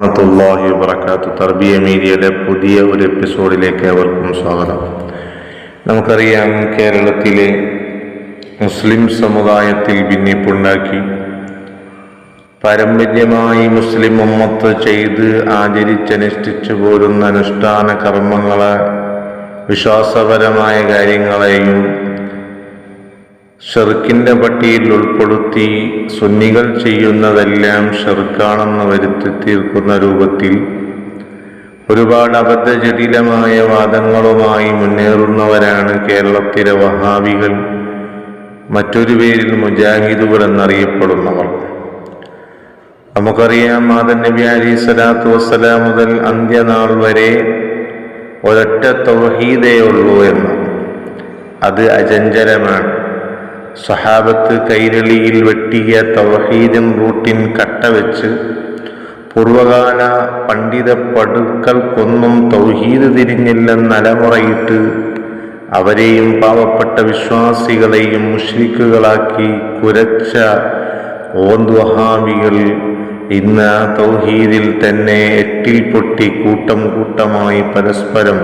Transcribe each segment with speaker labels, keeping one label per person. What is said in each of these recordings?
Speaker 1: റഹ്മത്തുള്ളാഹി വബറകാത്തു തർബിയ മീഡിയയുടെ പുതിയ ഒരു എപ്പിസോഡിലേക്ക് അവർക്കും സ്വാഗതം. നമുക്കറിയാം കേരളത്തിലെ മുസ്ലിം സമുദായത്തിൽ ഭിന്നിപ്പുണ്ടാക്കി. പാരമ്പര്യമായി മുസ്ലിം ഉമ്മത്ത് ചെയ്ത് ആചരിച്ചനുഷ്ഠിച്ചു പോരുന്ന അനുഷ്ഠാന കർമ്മങ്ങളെ വിശ്വാസപരമായ കാര്യങ്ങളെയും ഷെർക്കിന്റെ പട്ടിയിൽ ഉൾപ്പെടുത്തി സുന്നികൾ ചെയ്യുന്നതെല്ലാം ഷെർക്കാണെന്ന് വരുത്തി തീർക്കുന്ന രൂപത്തിൽ ഒരുപാട് അബദ്ധജടിലമായ വാദങ്ങളുമായി മുന്നേറുന്നവരാണ് കേരളത്തിലെ വഹാബികൾ. മറ്റൊരു പേരിൽ മുജാഹിദുകൾ എന്നറിയപ്പെടുന്നവർ. നമുക്കറിയാം മാതൻ നബി അലി സ്വലാത്തു വസ്സലാം മുതൽ അന്ത്യനാൾ വരെ ഒരൊറ്റ തൗഹീദേ ഉള്ളൂ എന്ന്. അത് അചഞ്ചലമാണ്. സഹാബത്ത് കൈരളിയിൽ വെട്ടിയ തവഹീദൻ റൂട്ടിൻ കട്ട വെച്ച് പൂർവകാല പണ്ഡിത പടുക്കൾക്കൊന്നും തൗഹീദ് തിരിഞ്ഞില്ലെന്ന് അലമുറയിട്ട് അവരെയും പാവപ്പെട്ട വിശ്വാസികളെയും മുഷ്രിക്കുകളാക്കി കുരച്ച ഓന്തുഹാബികൾ ഇന്ന് തൗഹീദിൽ തന്നെ എട്ടിൽ പൊട്ടി കൂട്ടം കൂട്ടമായി പരസ്പരം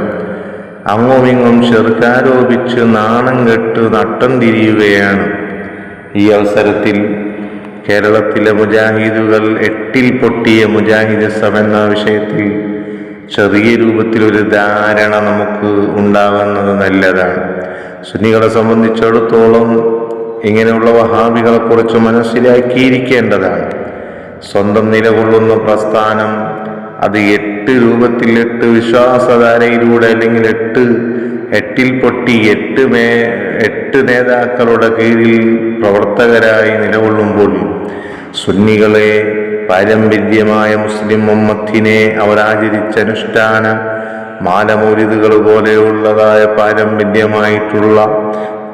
Speaker 1: അങ്ങുമിങ്ങും ചെറുക്കാരോപിച്ച് നാണം കെട്ട് നട്ടം തിരിയുകയാണ്. ഈ അവസരത്തിൽ കേരളത്തിലെ മുജാഹിദുകൾ എട്ടിൽ പൊട്ടിയ മുജാഹിദ് മുജാഹിദിസം എന്ന വിഷയത്തിൽ ചെറിയ രൂപത്തിൽ ഒരു ധാരണ നമുക്ക് ഉണ്ടാകുന്നത് നല്ലതാണ്. സുന്നികളെ സംബന്ധിച്ചിടത്തോളം ഇങ്ങനെയുള്ള വഹാബികളെ കുറിച്ച് മനസ്സിലാക്കിയിരിക്കേണ്ടതാണ്. സ്വന്തം നിലകൊള്ളുന്ന പ്രസ്ഥാനം അത് എട്ട് രൂപത്തിൽ എട്ട് വിശ്വാസധാരയിലൂടെ അല്ലെങ്കിൽ എട്ട് എട്ടിൽ പൊട്ടി എട്ട് മേ എട്ട് നേതാക്കളുടെ കീഴിൽ പ്രവർത്തകരായി നിലകൊള്ളുമ്പോൾ സുന്നികളെ പാരമ്പര്യമായ മുസ്ലിം ഉമ്മത്തിനെ അവരാചരിച്ച അനുഷ്ഠാന മാലമൂരിതുകൾ പോലെയുള്ളതായ പാരമ്പര്യമായിട്ടുള്ള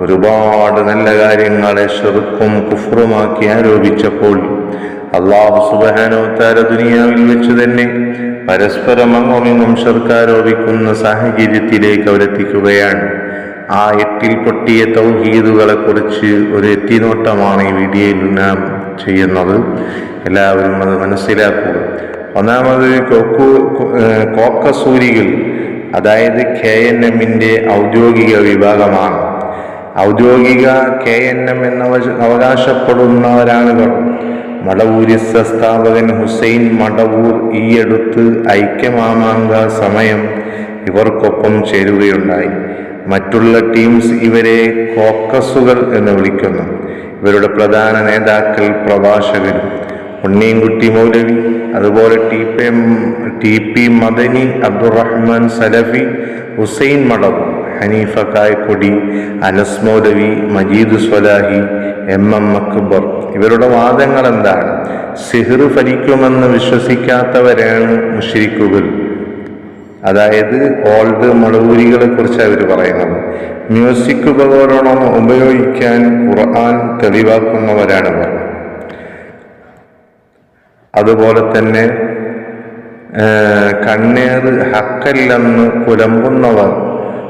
Speaker 1: ഒരുപാട് നല്ല കാര്യങ്ങളെ ഷെറുക്കും കുഫറുമാക്കി ആരോപിച്ചപ്പോൾ അള്ളാഹു സുബാനോത്താര ദുനിയാവിൽ വെച്ച് തന്നെ പരസ്പരം അങ്ങോമിങ്ങും ഷെർക്കാരോപിക്കുന്ന സാഹചര്യത്തിലേക്ക് അവരെത്തിക്കുകയാണ്. ആ എട്ടിൽ പൊട്ടിയ തൗഹീദുകളെ കുറിച്ച് ഒരു എത്തിനോട്ടമാണ് ഈ വീഡിയോയിൽ നാം ചെയ്യുന്നത്. എല്ലാവരും അത് മനസ്സിലാക്കുക. ഒന്നാമത് കൊക്കു കോക്കസൂരികൾ അതായത് കെ എൻ എമ്മിന്റെ ഔദ്യോഗിക വിഭാഗമാണ്. ഔദ്യോഗിക കെ എൻ എം എന്ന് അവകാശപ്പെടുന്നവരാണിവർ. മടവൂരിസ സ്ഥാപകൻ ഹുസൈൻ മടവൂർ ഈയടുത്ത് ഐക്യമാമാങ്ക സമയം ഇവർക്കൊപ്പം ചേരുകയുണ്ടായി. മറ്റുള്ള ടീംസ് ഇവരെ കോക്കസുകൾ എന്ന് വിളിക്കുന്നു. ഇവരുടെ പ്രധാന നേതാക്കൾ പ്രഭാഷകരും ഉണ്ണിയൻകുട്ടി മൗലവി അതുപോലെ T P T P Madani Abdurahman Salafi Hussain Madavoor. Haneefa Kayakkodi Anas Moulavi Majeed Swalahi M. M. Akbar. ഇവരുടെ വാദങ്ങൾ എന്താണ് സിഹിർ ഫലിക്കുമെന്ന് വിശ്വസിക്കാത്തവരാണ് മുഷരിക്കുകൾ. അതായത് ഓൾഡ് മടവൂരികളെ കുറിച്ച് അവർ പറയുന്നത്. മ്യൂസിക് ഉപകരണം ഉപയോഗിക്കാൻ ഖുർആൻ തെളിവാക്കുന്നവരാണിവർ. അതുപോലെ തന്നെ കണ്ണേർ ഹക്കല്ലെന്ന് പുലമ്പുന്നവർ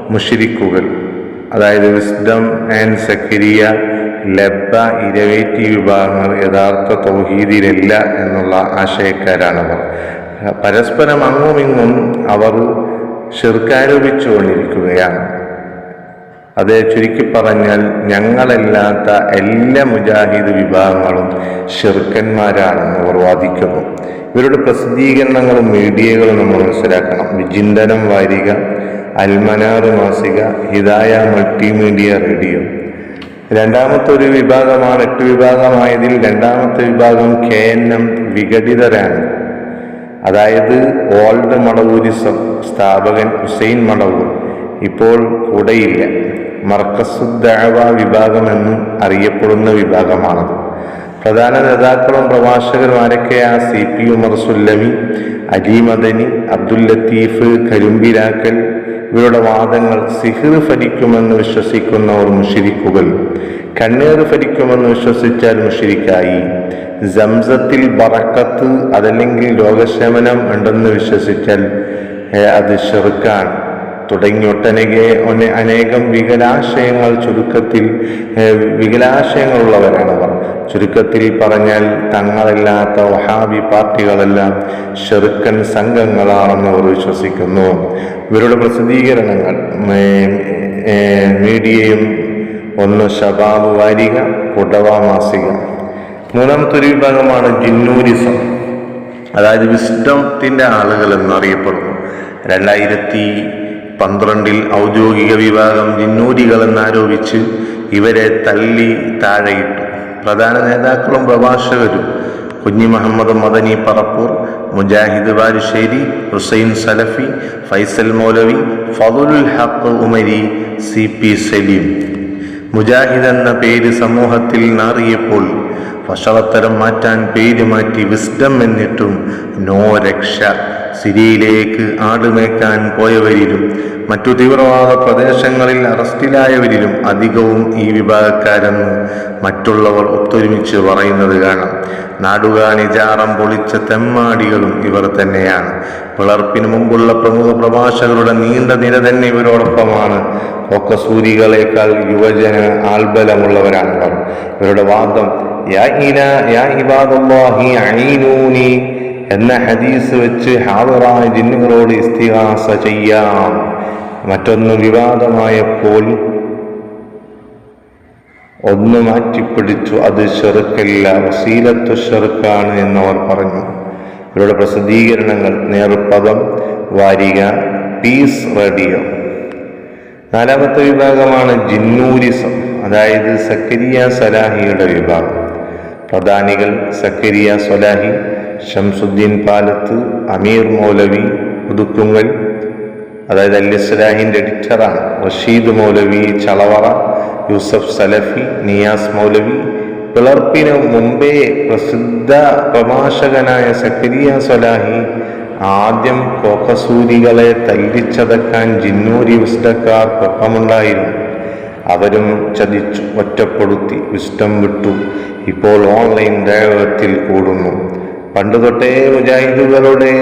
Speaker 1: മുഷിരിക്കുകൾ. അതായത് വിസ്ഡം ആൻഡ് സക്കരിയ ലബ്ബ ഇരവേറ്റി വിഭാഗങ്ങൾ യഥാർത്ഥ തൗഹീദിലല്ല എന്നുള്ള ആശയക്കാരാണവർ. പരസ്പരം അങ്ങുമിങ്ങും അവർ ഷിർക്കാരോപിച്ചുകൊണ്ടിരിക്കുകയാണ് അത് ചുരുക്കി പറഞ്ഞാൽ ഞങ്ങളല്ലാത്ത എല്ലാ മുജാഹിദ് വിഭാഗങ്ങളും ഷിർക്കന്മാരാണെന്ന് അവർ വാദിക്കുന്നു. ഇവരുടെ പ്രസിദ്ധീകരണങ്ങളും മീഡിയകളും നമ്മൾ മനസ്സിലാക്കണം. വിചിന്തനം വാരിക അൽമനാർ മാസിക ഹിദായ മൾട്ടിമീഡിയ റേഡിയോ. രണ്ടാമത്തെ ഒരു വിഭാഗമാണ് എട്ട് വിഭാഗമായതിൽ രണ്ടാമത്തെ വിഭാഗം കെ എൻ എം വിഘടിതരാണ്. അതായത് ഓൾഡ് മടവൂരിസം സ്ഥാപകൻ ഹുസൈൻ മടവൂർ ഇപ്പോൾ കൂടെയില്ല. മർക്കസുദ്ദാവ വിഭാഗമെന്നും അറിയപ്പെടുന്ന വിഭാഗമാണത്. പ്രധാന നേതാക്കളും പ്രഭാഷകരും ആരൊക്കെയാ സി പി ഉമർ സുല്ലമി അലി മദനി അബ്ദുൽ ലത്തീഫ് കരിമ്പിരാക്കൽ ഇവരുടെ വാദങ്ങൾ സിഹിർ ഫലിക്കുമെന്ന് വിശ്വസിക്കുന്നവർ മുഷിരിക്കുകൾ. കണ്ണീർ ഫലിക്കുമെന്ന് വിശ്വസിച്ചാൽ മുഷിരിക്കായി. ജംസത്തിൽ ബറക്കത്ത് അതല്ലെങ്കിൽ രോഗശമനം ഉണ്ടെന്ന് വിശ്വസിച്ചാൽ അത് ഷെറുക്കാണ്. തുടങ്ങി ഒട്ടനകെ അനേകം വികലാശയങ്ങൾ ചുരുക്കത്തിൽ വികലാശയങ്ങളുള്ളവരാണവർ ചുരുക്കത്തിൽ പറഞ്ഞാൽ തങ്ങളല്ലാത്ത വഹാബി പാർട്ടികളെല്ലാം ഷെറുക്കൻ സംഘങ്ങളാണെന്ന് അവർ വിശ്വസിക്കുന്നു. ഇവരുടെ പ്രസിദ്ധീകരണങ്ങൾ മീഡിയയും ഒന്ന് ഷബാബ് വാരിക പുടവ മാസിക. മൂന്നാമത്തെ വിഭാഗമാണ് ജിന്നൂരിസം. അതായത് വിസ്റ്റത്തിന്റെ ആളുകൾ എന്നറിയപ്പെടുന്നു. രണ്ടായിരത്തി പന്ത്രണ്ടിൽ ഔദ്യോഗിക വിഭാഗം ജിന്നൂരികൾ എന്നാരോപിച്ച് ഇവരെ തല്ലി താഴെയിട്ടു. പ്രധാന നേതാക്കളും പ്രഭാഷകരും. Kunhi Muhammad Madani Parappur Mujahid Balussery Hussain Salafi Faisal Maulavi Fathulul Haq Umari C P Saleem. Mujahid എന്ന പേര് സമൂഹത്തിൽ നാറിയപ്പോൾ വഷളത്തരം മാറ്റാൻ പേര് മാറ്റി വിസ്ഡം എന്നിട്ടും നോ രക്ഷ. സിരിയിലേക്ക് ആടുമേക്കാൻ പോയവരിലും മറ്റു തീവ്രവാദ പ്രദേശങ്ങളിൽ അറസ്റ്റിലായവരിലും അധികവും ഈ വിഭാഗക്കാരെന്ന് മറ്റുള്ളവർ ഒത്തൊരുമിച്ച് പറയുന്നത് കാണാം. നാടുകാണിജാറം പൊളിച്ച തെമ്മാടികളും ഇവർ തന്നെയാണ്. പിളർപ്പിന് മുമ്പുള്ള പ്രമുഖ പ്രഭാഷകരുടെ നീണ്ട നിര തന്നെ ഇവരോടൊപ്പമാണ്. ഒക്കസൂരികളെക്കാൾ യുവജന ആൽബലമുള്ളവരാണ് ഇവരുടെ വാദം എന്ന ഹദീസ് വെച്ച് ഹാവറായ ജിന്നുകളോട് ഇസ്തിഹാസ ചെയ്യാം. മറ്റൊന്ന് വിവാദമായപ്പോൾ ഒന്ന് മാറ്റിപ്പിടിച്ചു. അത് ചെറുക്കല്ല വസീലത്വ ചെറുക്കാണ് എന്നവർ പറഞ്ഞു. ഇവരുടെ പ്രസിദ്ധീകരണങ്ങൾ നേർപ്പദം വാരിക പീസ് റേഡിയോ. നാലാമത്തെ വിഭാഗമാണ് ജിന്നൂരിസം അതായത് സക്കരിയ സലാഹിയുടെ വിഭാഗം. പ്രധാനികൾ സക്കരിയ സലാഹി ഷംസുദ്ദീൻ പാലത്ത് അമീർ മൗലവി പുതുക്കുങ്ങൽ അതായത് അൽ ഇസ്ലാഹിന്റെ എഡിറ്ററാണ്. റഷീദ് മൗലവി ചളവറ യൂസഫ് സലഫി നിയാസ് മൗലവി പിളർപ്പിന് മുമ്പേ പ്രസിദ്ധ പ്രഭാഷകനായ സക്കരിയ സലാഹി ആദ്യം കോക്കസൂരികളെ തല്ലിച്ചതക്കാൻ ജിന്നൂരി വിസ്ഡക്കാർക്കൊപ്പമുണ്ടായിരുന്നു അവരും ചതിച്ചു ഒറ്റപ്പെടുത്തി വിഷ്ടം വിട്ടു. ഇപ്പോൾ ഓൺലൈൻ ദൈവത്തിൽ കൂടുന്നു. പണ്ട് തൊട്ടേ മുജാഹിദുകളുടെ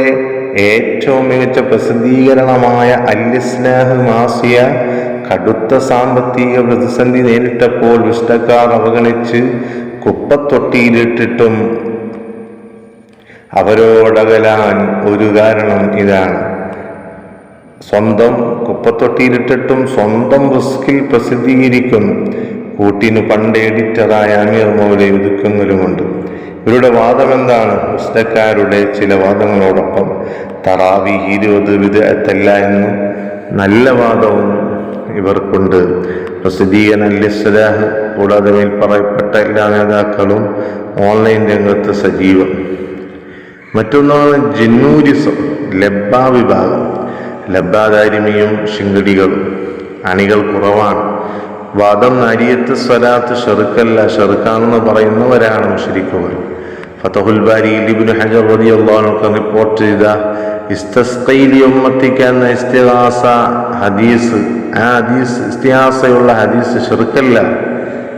Speaker 1: ഏറ്റവും മികച്ച പ്രസിദ്ധീകരണമായ അല്ലിസ്ലാഹ് മാസിയ കടുത്ത സാമ്പത്തിക പ്രതിസന്ധി നേരിട്ടപ്പോൾ വിഷ്ടക്കാർ അവഗണിച്ച് കുപ്പത്തൊട്ടിയിലിട്ടിട്ടും അവരോടകലാൻ ഒരു കാരണം ഇതാണ്. സ്വന്തം കുപ്പത്തൊട്ടിയിലിട്ടിട്ടും സ്വന്തം റിസ്കിൽ പ്രസിദ്ധീകരിക്കുന്നു കൂട്ടിന് പണ്ട് എഡിറ്ററായ അമീർ മോലെ ഒതുക്കുന്നവരുമുണ്ട്. ഇവരുടെ വാദം എന്താണ് പുസ്തക്കാരുടെ ചില വാദങ്ങളോടൊപ്പം തറാവി ഇരുപത് വിധത്തല്ല എന്നും നല്ല വാദവും ഇവർക്കുണ്ട്. പ്രസിദ്ധീകരൻ ലിസ്ലാഹ് കൂടാതെ മേൽ പറയപ്പെട്ട എല്ലാ നേതാക്കളും ഓൺലൈൻ രംഗത്ത് സജീവം. മറ്റൊന്നാണ് ജിന്നൂരിസം ലബ്ബ വിഭാഗം. ലബ്ബാദാരിമിയും ശിങ്കടികളും അണികൾ കുറവാണ്. വാദം നരിയത്ത് സ്വലാത്ത് ഷെറുക്കല്ല. ഷെറുക്കാണെന്ന് പറയുന്നവരാണ് മുഷരിക്കുകൾ. ഫതഹുൽ ബാരി ഇബ്നു ഹജർ റളിയല്ലാഹു റിപ്പോർട്ട് ചെയ്ത ഇസ്തസ്ഖൈലി ഉമ്മത്തിക്ക ഇസ്തിഹാസ ഹദീസ് ആ ഹദീസ് ഇസ്തിഹാസയുള്ള ഹദീസ് ഷെറുക്കല്ല.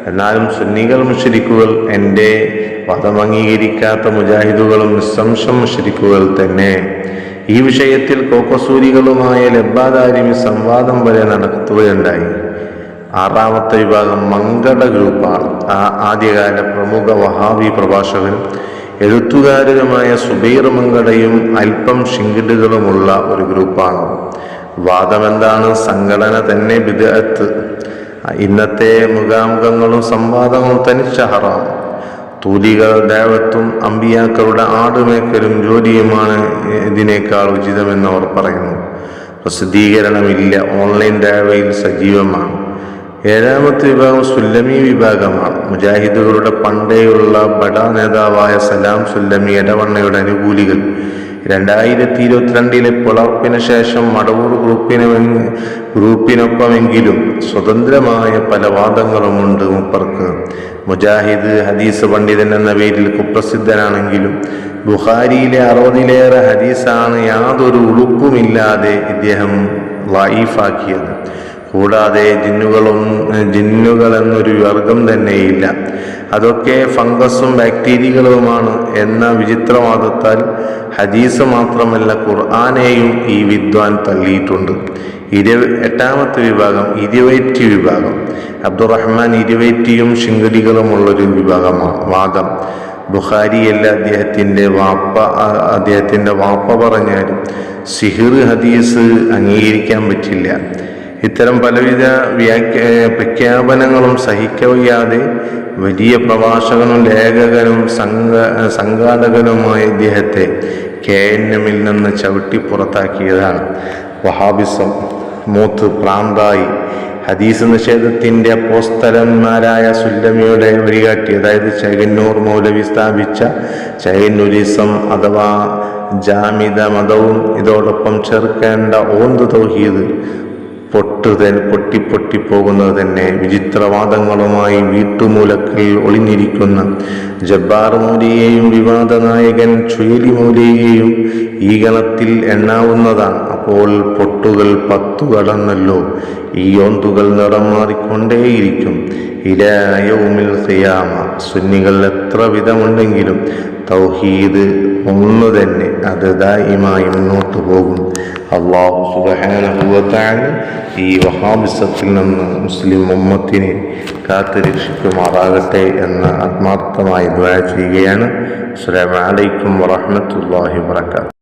Speaker 1: എന്നാലും സുന്നികൾ മുഷരിക്കുകൾ എന്റെ മതം അംഗീകരിക്കാത്ത മുജാഹിദുകളും നിസ്സംശം മുഷരിക്കുകൾ തന്നെ. ഈ വിഷയത്തിൽ കോക്കസൂരികളുമായ ലബ്ബാദാരിമി സംവാദം വരെ നടത്തുകയുണ്ടായി. ആറാമത്തെ വിഭാഗം മങ്കട ഗ്രൂപ്പാണ്. ആ ആദ്യകാല പ്രമുഖ വഹാബി പ്രഭാഷകൻ എഴുത്തുകാരനുമായ സുബീർ മങ്കടയും അല്പം ഷിങ്കിടുകളുമുള്ള ഒരു ഗ്രൂപ്പാണ്. വാദമെന്താണ്? സംഘടന തന്നെ വിദഗത്ത് ഇന്നത്തെ മുഖാമുഖങ്ങളും സംവാദങ്ങളും തനിച്ച ഹറാം തൂലികൾ ദേവത്വം അമ്പിയാക്കളുടെ ആടുമേക്കലും ജോലിയുമാണ് ഇതിനേക്കാൾ ഉചിതമെന്ന് അവർ പറയുന്നു. പ്രസിദ്ധീകരണമില്ല ഓൺലൈൻ ദേവയിൽ സജീവമാണ്. ഏഴാമത്തെ വിഭാഗം സുല്ലമി വിഭാഗമാണ്. മുജാഹിദുകളുടെ പണ്ടേയുള്ള ബഡ നേതാവായ സലാം സുല്ലമി എടവണ്ണയുടെ അനുകൂലികൾ. രണ്ടായിരത്തി ഇരുപത്തിരണ്ടിലെ പിളർപ്പിന് ശേഷം മടവൂർ ഗ്രൂപ്പിനും ഗ്രൂപ്പിനൊപ്പമെങ്കിലും സ്വതന്ത്രമായ പല വാദങ്ങളുമുണ്ട് മുപ്പർക്ക്. മുജാഹിദ് ഹദീസ് പണ്ഡിതൻ എന്ന പേരിൽ കുപ്രസിദ്ധനാണെങ്കിലും ബുഖാരിയിലെ അറുപതിലേറെ ഹദീസാണ് യാതൊരു ഉളുപ്പുമില്ലാതെ ഇദ്ദേഹം വായിഫാക്കിയത് കൂടാതെ ജിന്നുകളും ജിന്നുകൾ എന്നൊരു വർഗം തന്നെയില്ല. അതൊക്കെ ഫംഗസും ബാക്ടീരിയകളുമാണ് എന്ന വിചിത്രവാദത്താൽ ഹദീസ് മാത്രമല്ല ഖുർആാനെയും ഈ വിദ്വാൻ തള്ളിയിട്ടുണ്ട്. ഇരു എട്ടാമത്തെ വിഭാഗം ഇരുവൈറ്റി വിഭാഗം. അബ്ദുറഹ്മാൻ ഇരുവൈറ്റിയും ശിങ്കടികളുമുള്ളൊരു വിഭാഗമാണ് വാദം. ബുഖാരിയല്ല അദ്ദേഹത്തിന്റെ വാപ്പ അദ്ദേഹത്തിന്റെ വാപ്പ പറഞ്ഞാലും സിഹിർ ഹദീസ് അംഗീകരിക്കാൻ പറ്റില്ല. ഇത്തരം പലവിധ വ്യാഖ്യ പ്രഖ്യാപനങ്ങളും സഹിക്കവയ്യാതെ വലിയ പ്രഭാഷകനും ലേഖകനും സംഘ സംഘാടകനുമായ ഇദ്ദേഹത്തെ കെ എൻ എമ്മിൽ നിന്ന് ചവിട്ടി പുറത്താക്കിയതാണ്. വഹാബിസം മൂത്ത് പ്രാന്തായി. ഹദീസ് നിഷേധത്തിന്റെ പോസ്തലന്മാരായ സുല്ലമിയുടെ വഴികാട്ടി അതായത് ചൈകന്നൂർ മൗലവി സ്ഥാപിച്ച ചൈകന്നൂരിസം അഥവാ ജാമിത മതവും ഇതോടൊപ്പം ചേർക്കേണ്ട ഓന്ത് തൗഹീദ് പൊട്ടു പൊട്ടിപ്പൊട്ടിപ്പോകുന്നത് പൊട്ടി പൊട്ടി പോകുന്നത് തന്നെ വിചിത്രവാദങ്ങളുമായി വീട്ടുമൂലക്കിൽ ഒളിഞ്ഞിരിക്കുന്ന ജബ്ബാർ മൂലിയെയും വിവാദ നായകൻ ചുയലി മൂലിയെയും ഈ ഗണത്തിൽ എണ്ണാവുന്നതാണ്. അപ്പോൾ പൊട്ടുകൾ പത്തു കടന്നല്ലോ ഈ ഓന്തുകൾ നിറം മാറിക്കൊണ്ടേയിരിക്കും. ഇരയവുമിൽ സിയാമ സുന്നികൾ എത്ര വിധമുണ്ടെങ്കിലും തൗഹീദ് ഒന്ന് തന്നെ അത് ദായിമായി മുന്നോട്ട് പോകും. അള്ളാഹു സുബഹാനുഭവത്താൽ ഈ വഹാബിസത്തിൽ നിന്ന് മുസ്ലിം ഉമ്മത്തിനെ കാത്തു രക്ഷിക്കുമാറാകട്ടെ എന്ന് ആത്മാർത്ഥമായി ദ്വാര ചെയ്യുകയാണ്. അസ്സലാമു അലൈക്കും വറഹ്മത്തുള്ളാഹി വബറകാതുഹു.